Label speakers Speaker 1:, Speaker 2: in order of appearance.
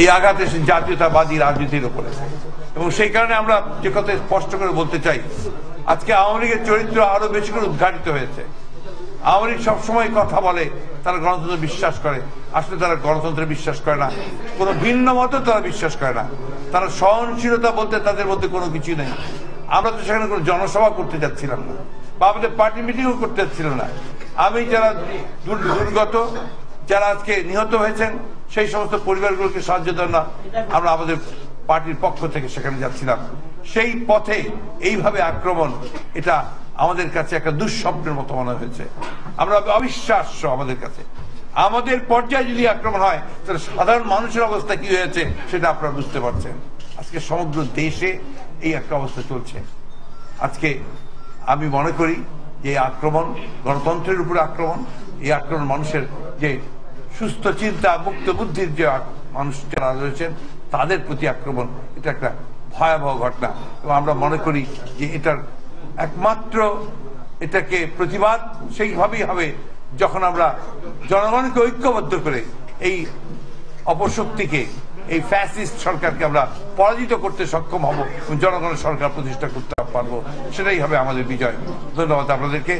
Speaker 1: এই আঘাত এসে জাতীয়তাবাদী রাজনীতির উপরে। এবং সেই কারণে আমরা যে কথা স্পষ্ট করে বলতে চাই, আজকে আওয়ামী লীগের চরিত্র আরও বেশি করে উদ্ঘাটিত হয়েছে। আওয়ামী লীগ সবসময় কথা বলে, তারা গণতন্ত্র বিশ্বাস করে। আসলে তারা গণতন্ত্রে বিশ্বাস করে না। কোনো ভিন্ন মতো তারা বিশ্বাস করে না। তারা সহনশীলতা বলতে তাদের মধ্যে কোনো কিছু নেই। আমরা তো সেখানে কোনো জনসভা করতে যাচ্ছিলাম না। বা আমাদের পার্টি মিটিংও করতে যাচ্ছিলাম না। আমি যারা দুর- দুর্গত যারা আজকে নিহত হয়েছেন, সেই সমস্ত পরিবারগুলোকে সাহায্য দেন না, আমরা আমাদের পার্টির পক্ষ থেকে সেখানে যাচ্ছিলাম। সেই পথে এইভাবে আক্রমণ, এটা আমাদের কাছে একটা দুঃস্বপ্নের মতো মনে হয়েছে। আমরা অবিশ্বাস্য আমাদের কাছে। আমাদের পর্যায়ে যদি আক্রমণ হয়, তাহলে সাধারণ মানুষের অবস্থা কি হয়েছে, সেটা আপনারা বুঝতে পারছেন। আজকে সমগ্র দেশে এই একটা অবস্থা চলছে। আজকে আমি মনে করি যে আক্রমণ, গণতন্ত্রের উপরে আক্রমণ, এই আক্রমণ মানুষের যে সুস্থ চিন্তা, মুক্ত বুদ্ধির যে মানুষ যারা রয়েছেন, তাদের প্রতি আক্রমণ, এটা একটা ভয়াবহ ঘটনা। এবং আমরা মনে করি যে এটার একমাত্র এটাকে প্রতিবাদ সেইভাবেই হবে যখন আমরা জনগণকে ঐক্যবদ্ধ করে এই অপশক্তিকে, এই ফ্যাসিস্ট সরকারকে আমরা পরাজিত করতে সক্ষম হব জনগণের সরকার প্রতিষ্ঠা করতে পারব। সেটাই হবে আমাদের বিজয়। ধন্যবাদ আপনাদেরকে।